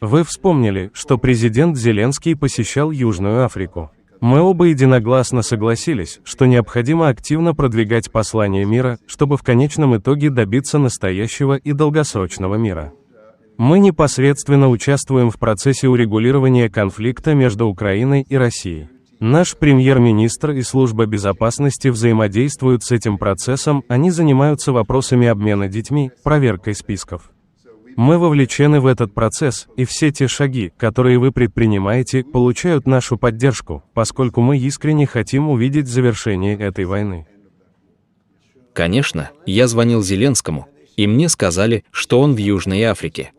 Вы вспомнили, что президент Зеленский посещал Южную Африку. Мы оба единогласно согласились, что необходимо активно продвигать послание мира, чтобы в конечном итоге добиться настоящего и долгосрочного мира. Мы непосредственно участвуем в процессе урегулирования конфликта между Украиной и Россией. Наш премьер-министр и служба безопасности взаимодействуют с этим процессом, они занимаются вопросами обмена детьми, проверкой списков. Мы вовлечены в этот процесс, и все те шаги, которые вы предпринимаете, получают нашу поддержку, поскольку мы искренне хотим увидеть завершение этой войны. Конечно, я звонил Зеленскому, и мне сказали, что он в Южной Африке.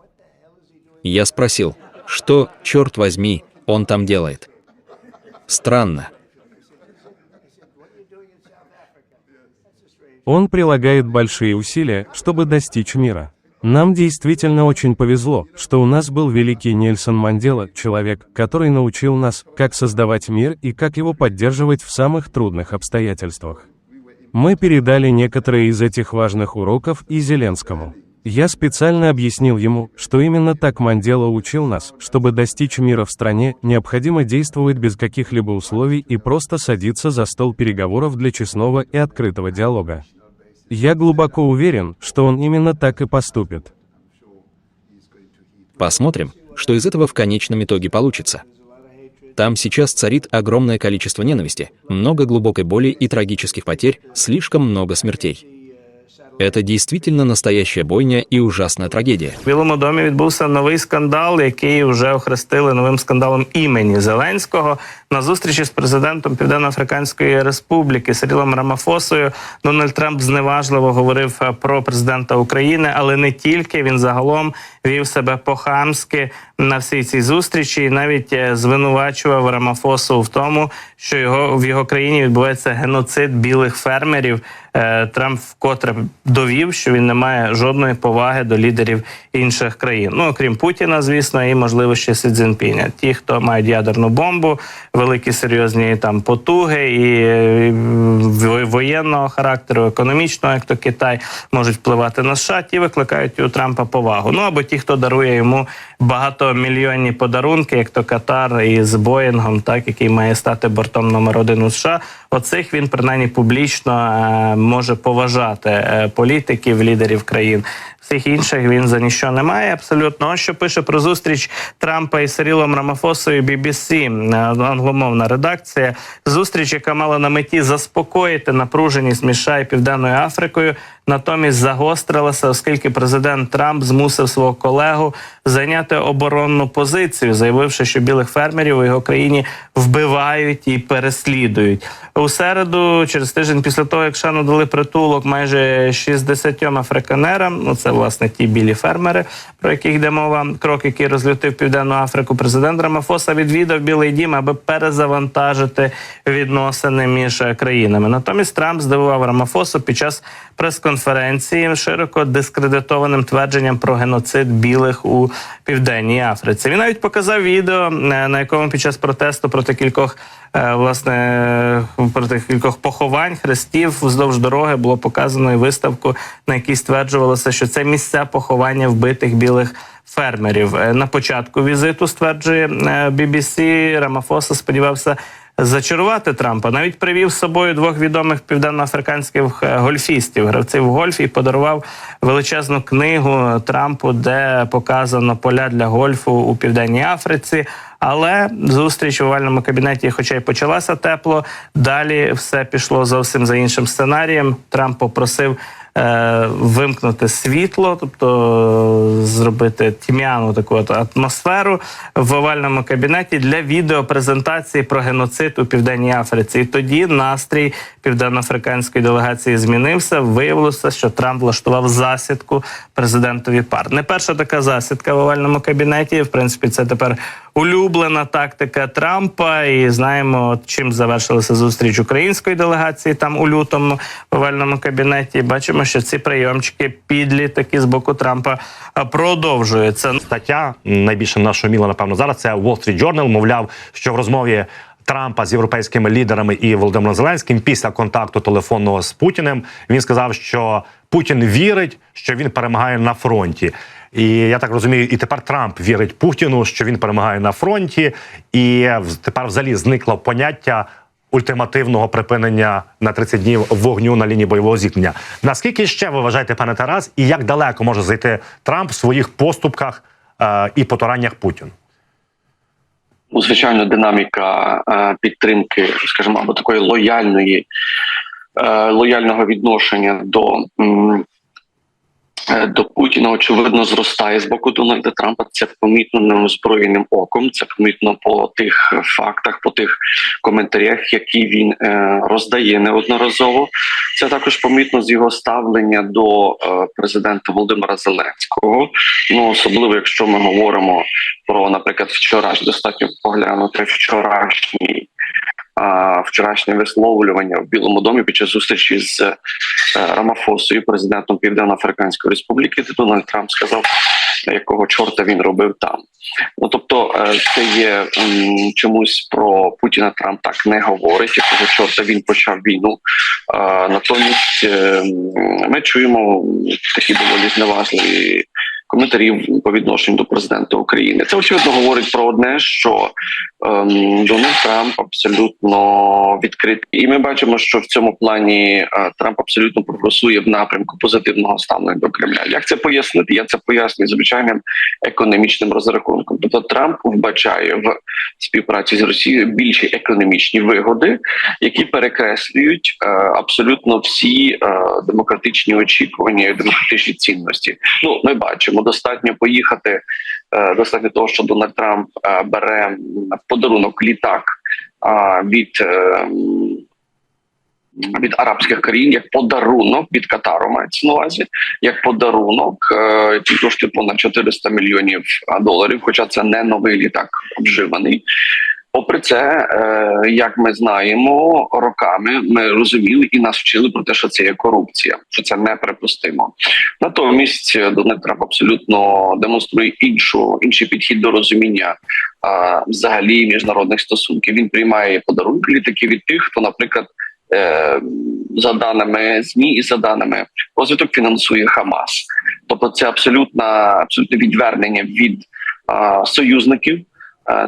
Я спросил, что, черт возьми, он там делает. Странно. Он прилагает большие усилия, чтобы достичь мира. Нам действительно очень повезло, что у нас был великий Нельсон Мандела, человек, который научил нас, как создавать мир и как его поддерживать в самых трудных обстоятельствах. Мы передали некоторые из этих важных уроков и Зеленскому. Я специально объяснил ему, что именно так Мандела учил нас, чтобы достичь мира в стране, необходимо действовать без каких-либо условий и просто садиться за стол переговоров для честного и открытого диалога. Я глубоко уверен, что он именно так и поступит. Посмотрим, что из этого в конечном итоге получится. Там сейчас царит огромное количество ненависти, много глубокой боли и трагических потерь, слишком много смертей. Это действительно настоящая бойня і ужасна трагедія. В Білому домі відбувся новий скандал, який вже охрестили новим скандалом імені Зеленського. На зустрічі з президентом Південно-Африканської Республіки Сирілом Рамафосою Дональд Трамп зневажливо говорив е, про президента України, але не тільки він загалом вів себе по-хамськи на всій цій зустрічі, і навіть е, звинувачував Рамафосу в тому, що його в його країні відбувається геноцид білих фермерів. Е, Трамп вкотре довів, що він не має жодної поваги до лідерів інших країн. Ну окрім Путіна, звісно, і можливо ще Сі Цзіньпіня. Ті, хто мають ядерну бомбу, великі серйозні там потуги і е, воєнного характеру, економічного, як то Китай, можуть впливати на США. Ті викликають у Трампа повагу. Ну або ті, хто дарує йому багатомільйонні подарунки, як то Катар із Боїнгом, так який має стати бортом номер один у США. Оцих він принаймні публічно е, може поважати е, політиків, лідерів країн. Всіх інших він за ніщо не має абсолютно. Ось що пише про зустріч Трампа із Сирілом Рамафосою BBC, е, англомовна редакція. Зустріч, яка мала на меті заспокоїти напруженість між США і Південною Африкою, натомість загострилася, оскільки президент Трамп змусив свого колегу зайняти оборонну позицію, заявивши, що білих фермерів у його країні вбивають і переслідують. У середу, через тиждень після того, як США надали притулок майже 60 африканерам, ну це власне ті білі фермери, про яких йде мова, крок, який розлютив Південну Африку, президент Рамафоса відвідав Білий Дім, аби перезавантажити відносини між країнами. Натомість Трамп здивував Рамафосу під час прес-конференції широко дискредитованим твердженням про геноцид білих у Південній Африці. Він навіть показав відео, е, на якому під час протесту проти кількох е, власне проти кількох поховань хрестів вздовж дороги було показано і виставку, на якій стверджувалося, що це місця поховання вбитих білих. Фермерів Е, на початку візиту стверджує BBC, Рамафоса сподівався зачарувати Трампа. Навіть привів з собою двох відомих південноафриканських е, гольфістів, гравців в гольф і подарував величезну книгу Трампу, де показано поля для гольфу у південній Африці. Але зустріч в овальному кабінеті, хоча й почалася тепло, далі все пішло зовсім за іншим сценарієм. Трамп попросив вимкнути світло, тобто е, зробити тьмяну таку атмосферу в овальному кабінеті для відеопрезентації про геноцид у південній Африці. І тоді настрій південноафриканської делегації змінився. Виявилося, що Трамп влаштував засідку президентові пар. Не перша така засідка в овальному кабінеті. В принципі, це тепер улюблена тактика Трампа. І знаємо, чим завершилася зустріч української делегації там у лютому в овальному кабінеті. Бачимо, що ці прийомчики підлі такі з боку Трампа продовжуються. стаття найбільше нашуміла, напевно, зараз це Wall Street Journal, мовляв, що в розмові. Трампа з європейськими лідерами і Володимиром Зеленським після контакту телефонного з Путіним він сказав, що Путін вірить, що він перемагає на фронті. І я так розумію, і тепер Трамп вірить Путіну, що він перемагає на фронті, і тепер взагалі зникло поняття ультимативного припинення на 30 днів вогню на лінії бойового зіткнення. Наскільки ще ви вважаєте, пане Тарас, і як далеко може зайти Трамп в своїх поступках е, і потураннях Путіну? Ну, звичайно, динаміка е, підтримки, скажімо, або такої лояльної, е, лояльного відношення до, до Путіна, очевидно, зростає з боку Дональда Трампа. Це помітно неозброєним оком. Це помітно по тих фактах, по тих коментарях, які він е, роздає неодноразово. Це також помітно з його ставлення до е, президента Володимира Зеленського. Ну особливо, якщо ми говоримо про, наприклад, вчорашній достатньо поглянути вчорашній. Вчорашнє висловлювання в Білому домі під час зустрічі з е, Рамафосою, президентом Південно-Африканської Республіки, де Дональд Трамп сказав, якого чорта він робив там. Ну тобто, е, це є чомусь про Путіна Трамп так не говорить, якого чорта він почав війну. Натомість е, ми чуємо такі доволі зневажливі коментарів по відношенню до президента України. Це очевидно говорить про одне, що ем, Дональд Трамп абсолютно відкритий, і ми бачимо, що в цьому плані е, Трамп абсолютно прогресує в напрямку позитивного ставлення до Кремля. Як це пояснити? Я це пояснюю звичайним економічним розрахунком. Тобто Трамп вбачає в співпраці з Росією більші економічні вигоди, які перекреслюють е, абсолютно всі е, демократичні очікування, і демократичні цінності. Ну, ми бачимо, достатньо поїхати. е, Достатньо того, що Дональд Трамп е, бере в подарунок літак від. е, Від арабських країн як подарунок від Катару мається на увазі, як подарунок, який коштує понад 400 мільйонів доларів. Хоча це не новий літак обживаний. Попри це, е, як ми знаємо, роками ми розуміли і нас вчили про те, що це є корупція, що це неприпустимо. Натомість е, Дональд Трамп абсолютно демонструє іншу інший підхід до розуміння а, взагалі міжнародних стосунків. Він приймає подарунки літаки від тих, хто, наприклад, е, за даними змі і за даними розвиток фінансує Хамас. Тобто, це абсолютно абсолютне відвернення від союзників.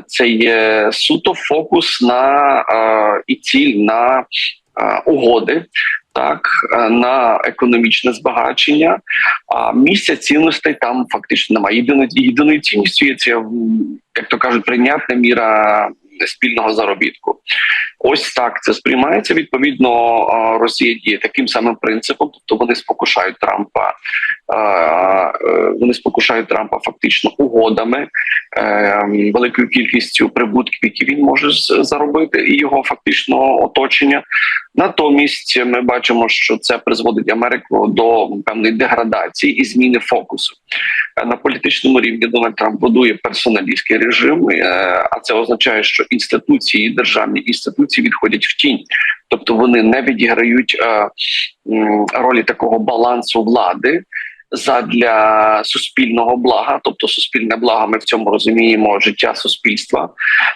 Це є суто фокус на і ціль на угоди, так на економічне збагачення. А місця цінностей там фактично немає. Єдиної єдиною цінністю є це, як то кажуть, прийнятна міра спільного заробітку. Ось так це сприймається. Відповідно, Росія діє таким самим принципом, тобто вони спокушають Трампа, вони спокушають Трампа фактично угодами, е, великою кількістю прибутків, які він може заробити, і його фактично оточення. Натомість ми бачимо, що це призводить Америку до певної деградації і зміни фокусу Е, на політичному рівні. Дональд Трамп будує персоналістський режим, е, а це означає, що інституції, державні інституції відходять в тінь, тобто вони не відіграють е, ролі такого балансу влади. Задля суспільного блага, тобто суспільне благо, ми в цьому розуміємо життя суспільства.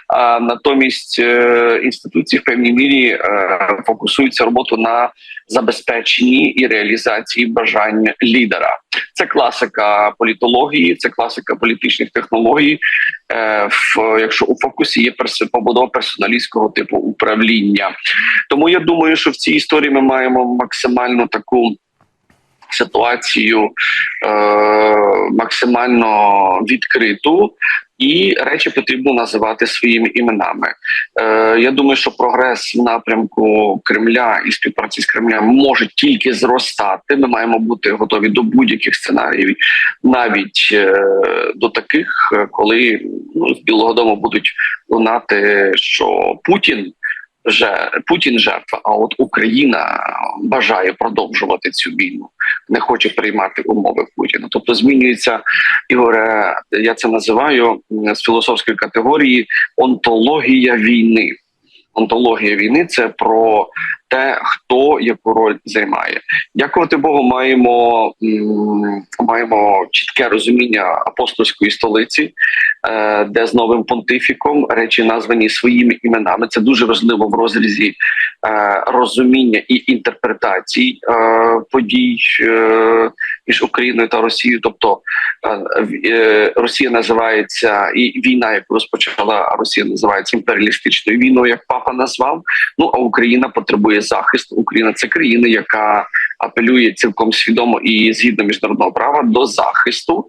А натомість е, інституції в певній мірі е, фокусуються роботу на забезпеченні і реалізації бажань лідера. Це класика політології, це класика політичних технологій. Е, в якщо у фокусі є побудова персоналістського типу управління, тому я думаю, що в цій історії ми маємо максимально таку. Ситуацію е, максимально відкриту, і речі потрібно називати своїми іменами. Е, я думаю, що прогрес в напрямку Кремля і співпраці з Кремлем може тільки зростати. Ми маємо бути готові до будь-яких сценаріїв, навіть е, до таких, е, коли ну, з Білого Дому будуть лунати, що Путін. Же Путін жертва, а от Україна бажає продовжувати цю війну, не хоче приймати умови Путіна. Тобто змінюється Ігоре, я це називаю з філософської категорії онтологія війни. Онтологія війни це про те, хто яку роль займає. Дякувати Богу, маємо маємо чітке розуміння апостольської столиці, е, де з новим понтифіком речі названі своїми іменами. Це дуже важливо в розрізі е, розуміння і інтерпретацій е, подій між Україною та Росією. Тобто Росія називається і війна, яку розпочала Росія, називається імперіалістичною війною, як папа назвав. Ну а Україна потребує захисту. Україна це країна, яка апелює цілком свідомо і згідно міжнародного права до захисту,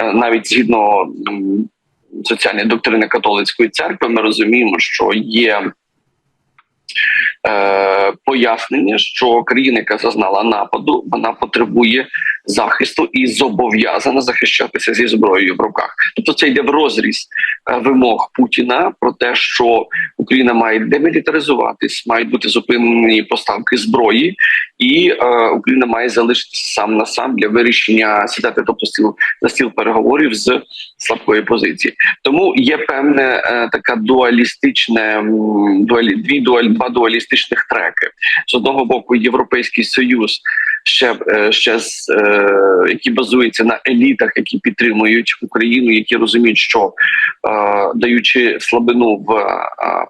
Е, навіть згідно соціальної доктрини католицької церкви, ми розуміємо, що є. Е, пояснення, що країна, яка зазнала нападу, вона потребує захисту і зобов'язана захищатися зі зброєю в руках. Тобто це йде в розріз е, вимог Путіна про те, що Україна має демілітаризуватись, мають бути зупинені поставки зброї, і е, Україна має залишитися сам на сам для вирішення сідати, тобто стіл за стіл переговорів з слабкої позиції. Тому є певне е, така дуалістичне дуалі, дві дуаль, два дуалістичних треки. З одного боку, Європейський Союз ще е, ще з е, які базуються на елітах, які підтримують Україну, які розуміють, що е, даючи слабину в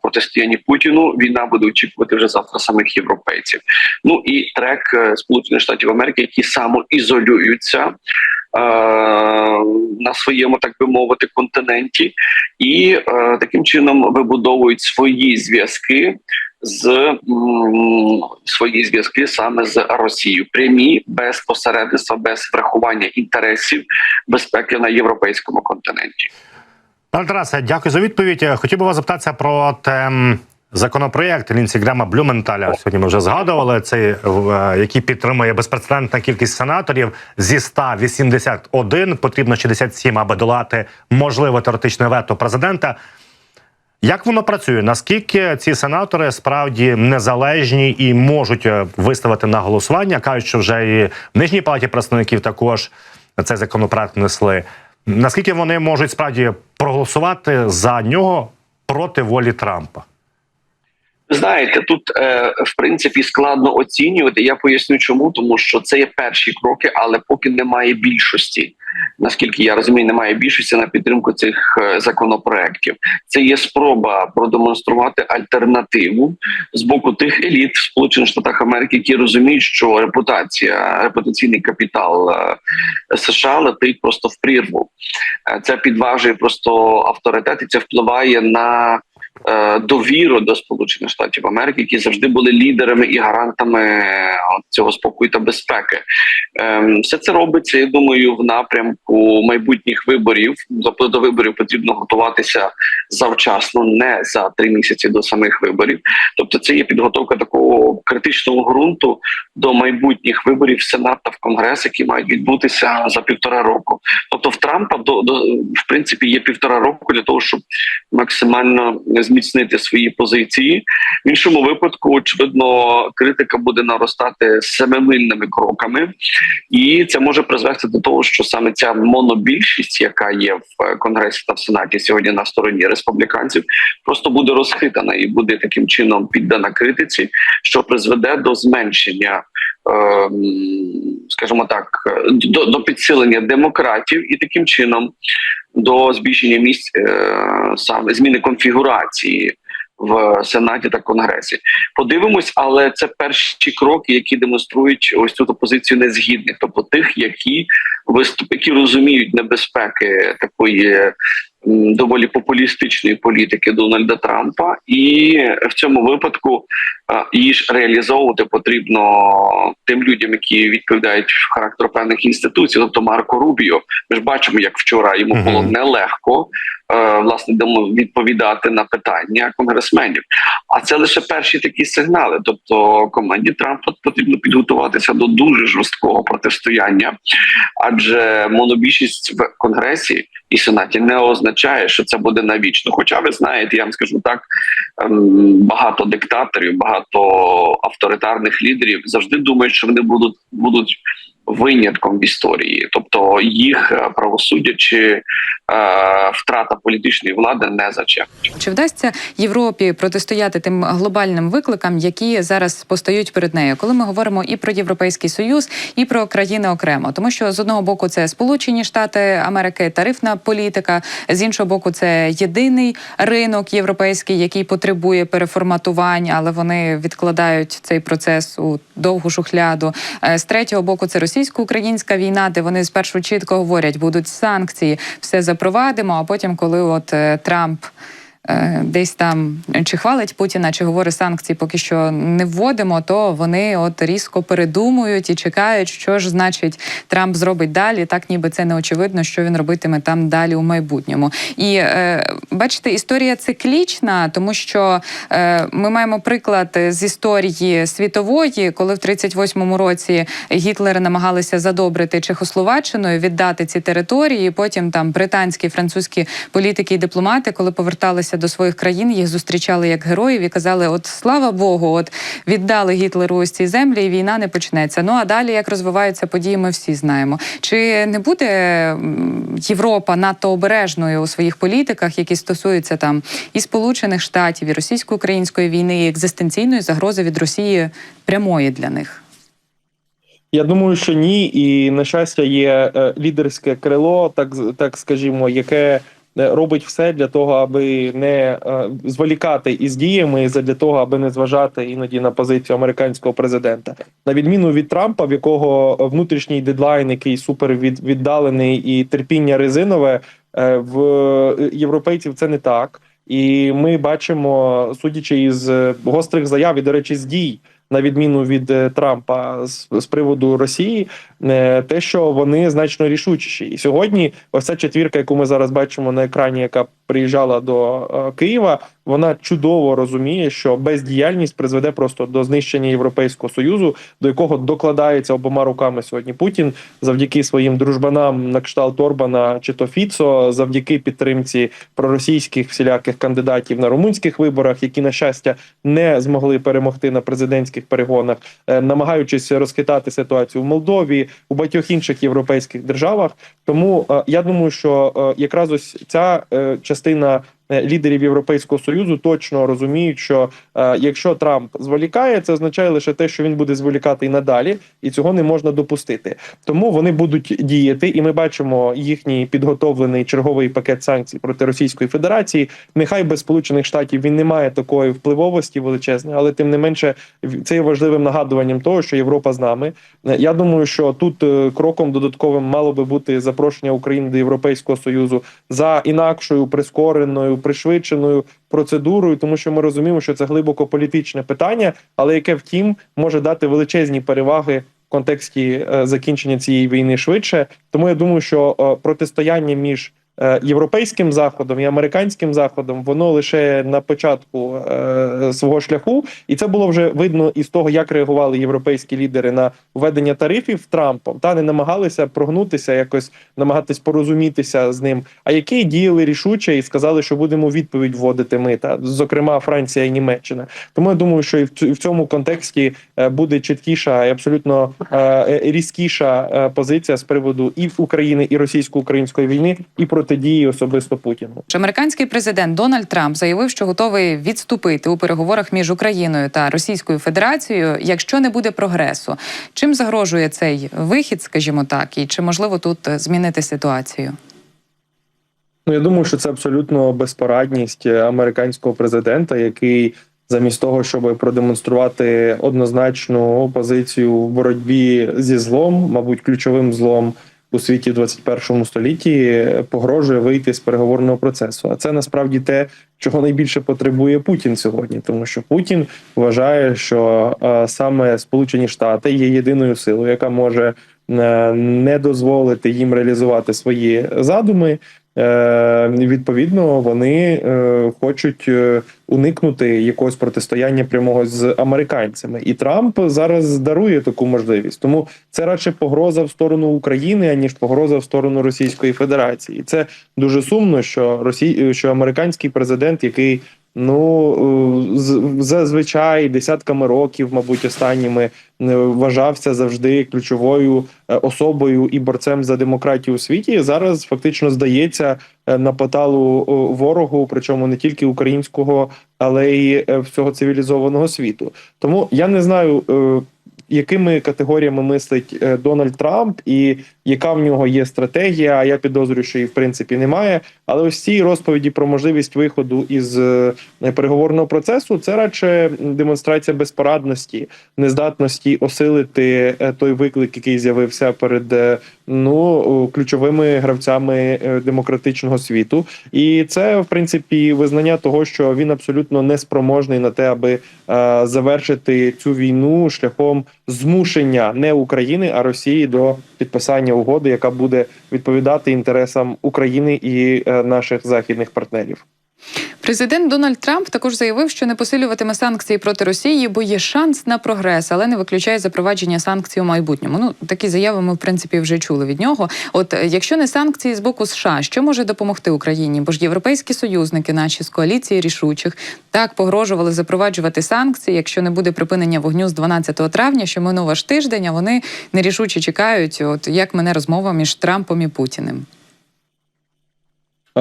протистоянні Путіну, війна буде очікувати вже завтра самих європейців. Ну і трек Сполучених Штатів Америки, які самоізолюються. Е, На своєму, так би мовити, континенті, і е, таким чином вибудовують свої зв'язки з свої зв'язки саме з Росією, прямі без посередництва, без врахування інтересів безпеки на європейському континенті. Пане Тарасе, дякую за відповідь. Хотів би вас запитатися про те, м, законопроєкт Лінсі Грема Блюменталя. Сьогодні ми вже згадували цей, е, який підтримує безпрецедентна кількість сенаторів зі 181, потрібно 67, аби долати можливе теоретичне вето президента. Як воно працює? Наскільки ці сенатори справді незалежні і можуть е, виставити на голосування? кажуть, що вже і в нижній палаті представників також цей законопроект внесли. Наскільки вони можуть справді проголосувати за нього проти волі Трампа? Знаєте, тут е, в принципі складно оцінювати. Я поясню, чому тому, що це є перші кроки, але поки немає більшості. Наскільки я розумію, немає більшості на підтримку цих е, законопроєктів. Це є спроба продемонструвати альтернативу з боку тих еліт в Сполучених Штатах Америки, які розуміють, що репутація, репутаційний капітал е, США летить просто в прірву. Е, Це підважує просто авторитет і це впливає на довіру до Сполучених Штатів Америки, які завжди були лідерами і гарантами е, цього спокою та безпеки. Ем, Все це робиться, я думаю, в напрямку майбутніх виборів. До виборів потрібно готуватися завчасно, не за три місяці до самих виборів. Тобто, це є підготовка такого критичного ґрунту до майбутніх виборів в в Конгрес, які мають відбутися за півтора року. Тобто, в Трампа до, до в принципі є півтора року для того, щоб максимально зміцнити свої позиції. В іншому випадку, очевидно, критика буде наростати семимильними кроками, і це може призвести до того, що саме ця монобільшість, яка є в конгресі та в сенаті сьогодні на стороні республіканців, просто буде розхитана і буде таким чином піддана критиці, що призведе до зменшення. Ем, Скажімо так, до, до підсилення демократів і таким чином до збільшення місць е, саме зміни конфігурації в сенаті та конгресі. Подивимось, але це перші кроки, які демонструють ось цю позицію незгідних, тобто тих, які виступ, які розуміють небезпеки такої доволі популістичної політики Дональда Трампа, і в цьому випадку її ж реалізовувати потрібно тим людям, які відповідають характеру певних інституцій, тобто Марко Рубіо. Ми ж бачимо, як вчора йому Мгм. було нелегко е, власне відповідати на питання конгресменів. А це лише перші такі сигнали. Тобто команді Трампа потрібно підготуватися до дуже жорсткого протистояння, адже монобільшість в конгресі і сенаті не означає, що це буде навічно. Хоча ви знаєте, я вам скажу так, ем, багато диктаторів, багато авторитарних лідерів завжди думають, що вони будуть будуть винятком в історії, тобто їх е, правосуддя чи е, втрата політичної влади не зачепить. Чи вдасться Європі протистояти тим глобальним викликам, які зараз постають перед нею, коли ми говоримо і про Європейський Союз, і про країни окремо, тому що з одного боку це Сполучені Штати Америки, тарифна політика, з іншого боку, це єдиний ринок європейський, який потребує переформатувань, але вони відкладають цей процес у довгу шухляду. Е, З третього боку, це російсько-українська війна, де вони спершу чітко говорять, будуть санкції, все запровадимо. А потім, коли от е, Трамп. Е, Десь там чи хвалить Путіна, чи говорить санкції, поки що не вводимо, то вони от різко передумують і чекають, що ж значить Трамп зробить далі. Так ніби це не очевидно, що він робитиме там далі у майбутньому. І е, бачите, історія циклічна, тому що е, ми маємо приклад з історії світової, коли в 38-му році Гітлер намагалися задобрити Чехословаччиною, віддати ці території. Потім там британські, французькі політики і дипломати, коли поверталися до своїх країн, їх зустрічали як героїв і казали: От слава Богу, от віддали Гітлеру ось ці землі, і війна не почнеться. Ну а далі як розвиваються події, ми всі знаємо. Чи не буде Європа надто обережною у своїх політиках, які стосуються там і Сполучених Штатів, і російсько-української війни, і екзистенційної загрози від Росії прямої для них? Я думаю, що ні, і на щастя є е, лідерське крило, так так скажімо, яке робить все для того, аби не е, зволікати із діями, для того, аби не зважати іноді на позицію американського президента, на відміну від Трампа, в якого внутрішній дедлайн, який супер віддалений, і терпіння резинове е, в е, європейців це не так. І ми бачимо, судячи із е, гострих заяв і, до речі, з дій, на відміну від е, Трампа з, з приводу Росії, е, те, що вони значно рішучіші. І сьогодні, ось ця четвірка, яку ми зараз бачимо на екрані, яка приїжджала до е, Києва, вона чудово розуміє, що бездіяльність призведе просто до знищення Європейського союзу, до якого докладається обома руками сьогодні Путін завдяки своїм дружбанам на кшталт Орбана чи то Фіцо, завдяки підтримці проросійських всіляких кандидатів на румунських виборах, які на щастя не змогли перемогти на президентських перегонах, е, намагаючись розхитати ситуацію в Молдові у багатьох інших європейських державах. Тому е, я думаю, що е, якраз ось ця частина. Е, Лідерів Європейського союзу точно розуміють, що е, якщо Трамп зволікає, це означає лише те, що він буде зволікати і надалі, і цього не можна допустити. Тому вони будуть діяти, і ми бачимо їхній підготовлений черговий пакет санкцій проти Російської Федерації. Нехай без Сполучених Штатів він не має такої впливовості величезної, але тим не менше це є важливим нагадуванням того, що Європа з нами. Е, Я думаю, що тут кроком додатковим мало би бути запрошення України до Європейського союзу за інакшою прискореною, пришвидшеною процедурою, тому що ми розуміємо, що це глибоко політичне питання, але яке втім може дати величезні переваги в контексті е, закінчення цієї війни швидше. Тому я думаю, що е, протистояння між європейським заходом і американським заходом воно лише на початку е, свого шляху, і це було вже видно із того, як реагували європейські лідери на введення тарифів Трампом, та не намагалися прогнутися, якось намагатись порозумітися з ним. А які діяли рішуче і сказали, що будемо відповідь вводити мита, зокрема Франція і Німеччина. Тому я думаю, що і в цьому контексті е, буде чіткіша і абсолютно е, е, різкіша е, позиція з приводу і України, і російсько-української війни, і протидії особисто Путіну. Американський президент Дональд Трамп заявив, що готовий відступити у переговорах між Україною та Російською Федерацією, якщо не буде прогресу. Чим загрожує цей вихід, скажімо так, і чи можливо тут змінити ситуацію? Ну, я думаю, що це абсолютно безпорадність е, американського президента, який замість того, щоб продемонструвати однозначну позицію в боротьбі зі злом, мабуть, ключовим злом у світі в 21 столітті, е, погрожує вийти з переговорного процесу. А це насправді те, чого найбільше потребує Путін сьогодні, тому що Путін вважає, що е, саме Сполучені Штати є єдиною силою, яка може е, не дозволити їм реалізувати свої задуми. Е, відповідно, вони е, хочуть е, уникнути якогось протистояння прямого з американцями, і Трамп зараз дарує таку можливість. Тому це радше погроза в сторону України, аніж погроза в сторону Російської Федерації. І це дуже сумно, що Росі... що американський президент, який ну зазвичай десятками років, мабуть, останніми е, вважався завжди ключовою е, особою і борцем за демократію у світі. Зараз фактично здається е, на поталу ворогу, причому не тільки українського, але й всього цивілізованого світу. Тому я не знаю. Якими категоріями мислить е, Дональд Трамп, і яка в нього є стратегія? А я підозрюю, що її в принципі немає. Але ось ці розповіді про можливість виходу із е, переговорного процесу це радше демонстрація безпорадності, нездатності осилити е, той виклик, який з'явився перед ну ключовими гравцями е, демократичного світу. І це в принципі визнання того, що він абсолютно неспроможний на те, аби е, завершити цю війну шляхом змушення не України, а Росії до підписання угоди, яка буде відповідати інтересам України і е, наших західних партнерів. Президент Дональд Трамп також заявив, що не посилюватиме санкції проти Росії, бо є шанс на прогрес, але не виключає запровадження санкцій у майбутньому. Ну такі заяви ми в принципі вже чули від нього. От е, якщо не санкції з боку США, що може допомогти Україні? Бо ж європейські союзники, наші з коаліції рішучих, так погрожували запроваджувати санкції, якщо не буде припинення вогню з 12 травня, що минув аж тиждень. А вони нерішуче чекають, от як мене розмова між Трампом і Путіним.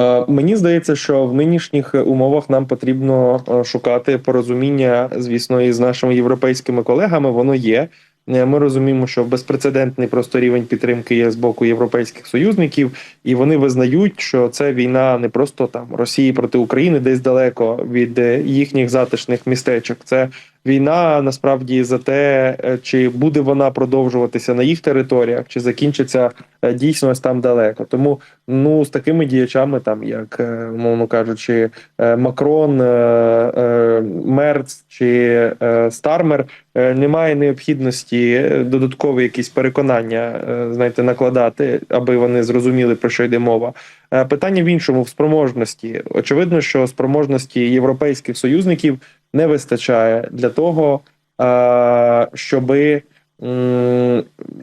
Е, Мені здається, що в нинішніх умовах нам потрібно е, шукати порозуміння, звісно, і з нашими європейськими колегами. Воно є. Е, Ми розуміємо, що безпрецедентний просто рівень підтримки є з боку європейських союзників, і вони визнають, що це війна не просто там Росії проти України, десь далеко від їхніх затишних містечок. Це війна насправді за те, е, чи буде вона продовжуватися на їх територіях, чи закінчиться е, дійсно ось там далеко. Тому ну з такими діячами, там як е, умовно кажучи, Макрон, Мерц чи Стармер, немає необхідності додаткові якісь переконання, знаєте, накладати, аби вони зрозуміли про що йде мова. Питання в іншому в спроможності. Очевидно, що спроможності європейських союзників не вистачає для того, щоби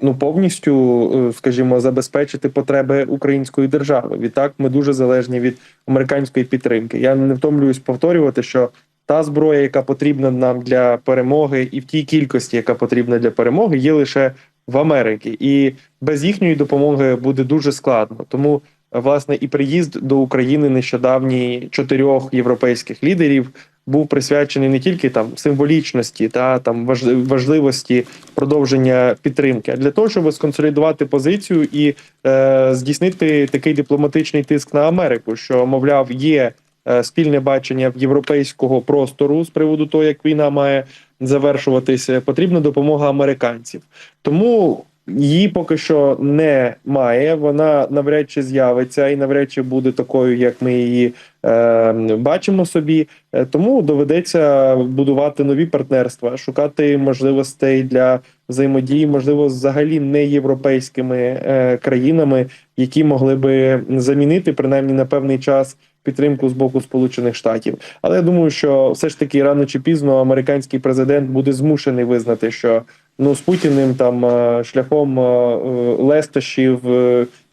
ну повністю, е, скажімо, забезпечити потреби української держави. Відтак, ми дуже залежні від американської підтримки. Я не втомлююсь повторювати, що та зброя, яка потрібна нам для перемоги, і в тій кількості, яка потрібна для перемоги, є лише в Америці, і без їхньої допомоги буде дуже складно. Тому власне і приїзд до України нещодавній чотирьох європейських лідерів був присвячений не тільки там символічності та там важ- важливості продовження підтримки, а для того, щоб сконсолідувати позицію і е, здійснити такий дипломатичний тиск на Америку, що мовляв є е, спільне бачення в європейського простору з приводу того, як війна має завершуватися. Потрібна допомога американців. Тому її поки що немає. Вона навряд чи з'явиться і навряд чи буде такою, як ми її е, бачимо собі. Е, Тому доведеться будувати нові партнерства, шукати можливостей для взаємодії, можливо, взагалі не європейськими е, країнами, які могли би замінити принаймні на певний час підтримку з боку Сполучених Штатів. Але я думаю, що все ж таки рано чи пізно американський президент буде змушений визнати, що ну з Путіним там е, шляхом е, е, лестощів,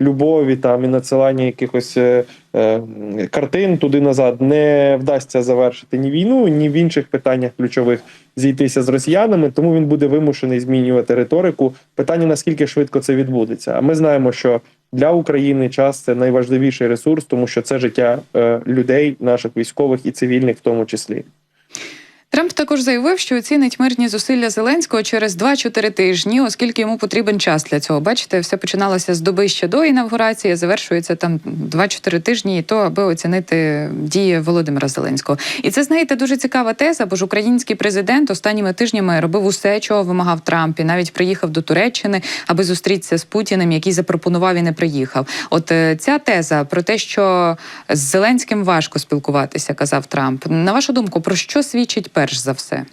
любові там і надсилання якихось картин туди назад не вдасться завершити ні війну, ні в інших питаннях ключових зійтися з росіянами. Тому він буде вимушений змінювати риторику. Питання наскільки швидко це відбудеться. А ми знаємо, що для України час це найважливіший ресурс, тому що це життя людей, наших військових і цивільних, в тому числі. Трамп також заявив, що оцінить мирні зусилля Зеленського через 2-4 тижні, оскільки йому потрібен час для цього. Бачите, все починалося з доби ще до інавгурації, завершується там 2-4 тижні, і то аби оцінити дії Володимира Зеленського. І це знаєте дуже цікава теза, бо ж український президент останніми тижнями робив усе, чого вимагав Трамп, і навіть приїхав до Туреччини, аби зустрітися з Путіним, який запропонував і не приїхав. От е, ця теза про те, що з Зеленським важко спілкуватися, казав Трамп. На вашу думку, про що свідчить перш за все?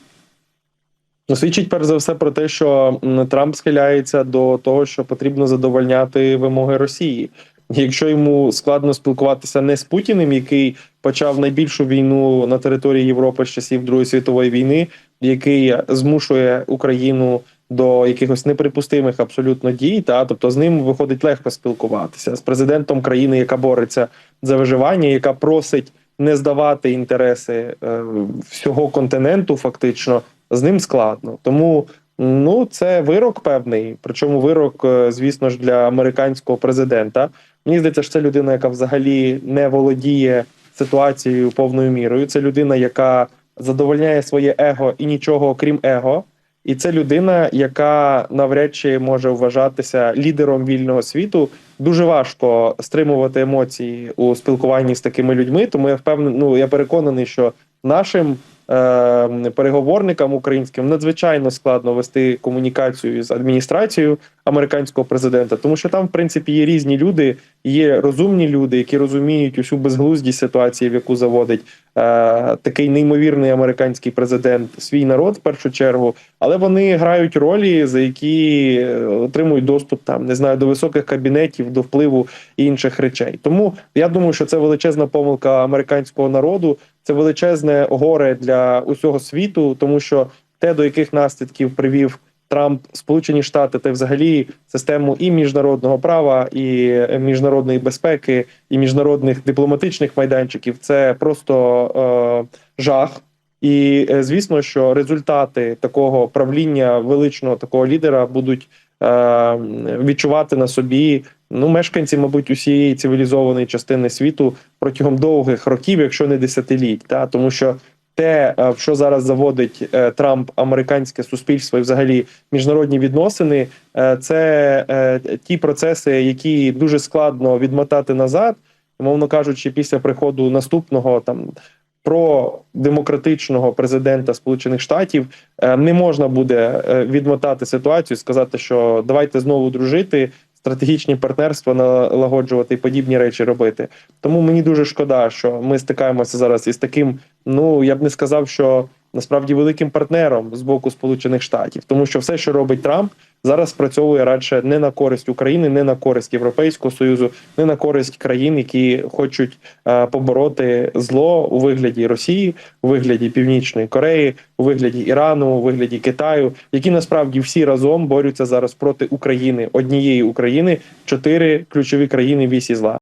Ну, Свідчить перш за все про те, що Трамп схиляється до того, що потрібно задовольняти вимоги Росії. Якщо йому складно спілкуватися не з Путіним, який почав найбільшу війну на території Європи з часів Другої світової війни, який змушує Україну до якихось неприпустимих абсолютно дій, та тобто з ним виходить легко спілкуватися з президентом країни, яка бореться за виживання, яка просить не здавати інтереси е, всього континенту, фактично з ним складно. Тому ну це вирок певний. Причому вирок, е, звісно ж, для американського президента. Мені здається, що це людина, яка взагалі не володіє ситуацією повною мірою. Це людина, яка задовольняє своє его і нічого окрім его. І це людина, яка навряд чи може вважатися лідером вільного світу. Дуже важко стримувати емоції у спілкуванні з такими людьми. Тому я впевнений, ну я переконаний, що нашим переговорникам українським надзвичайно складно вести комунікацію з адміністрацією американського президента, тому що там, в принципі, є різні люди, є розумні люди, які розуміють усю безглуздість ситуації, в яку заводить е, такий неймовірний американський президент свій народ в першу чергу, але вони грають ролі, за які е, отримують доступ там, не знаю, до високих кабінетів, до впливу і інших речей. Тому я думаю, що це величезна помилка американського народу, це величезне горе для усього світу, тому що те, до яких наслідків привів. Трамп, Сполучені Штати та взагалі систему і міжнародного права, і міжнародної безпеки, і міжнародних дипломатичних майданчиків це просто е, жах. І е, звісно, що результати такого правління величного такого лідера будуть е, відчувати на собі ну мешканці, мабуть, усієї цивілізованої частини світу протягом довгих років, якщо не десятиліть, та тому що те, е, в що зараз заводить е, Трамп американське суспільство і взагалі міжнародні відносини, е, це ті процеси, які дуже складно відмотати назад, мовно кажучи, після приходу наступного там. Про демократичного президента Сполучених Штатів не можна буде відмотати ситуацію, сказати, що давайте знову дружити, стратегічні партнерства налагоджувати і подібні речі робити. Тому мені дуже шкода, що ми стикаємося зараз із таким. Ну я б не сказав, що насправді великим партнером з боку Сполучених Штатів, тому що все, що робить Трамп, зараз спрацьовує радше не на користь України, не на користь Європейського союзу, не на користь країн, які хочуть е, побороти зло у вигляді Росії, у вигляді Північної Кореї, у вигляді Ірану, у вигляді Китаю, які насправді всі разом борються зараз проти України, однієї України, чотири ключові країни вісі зла.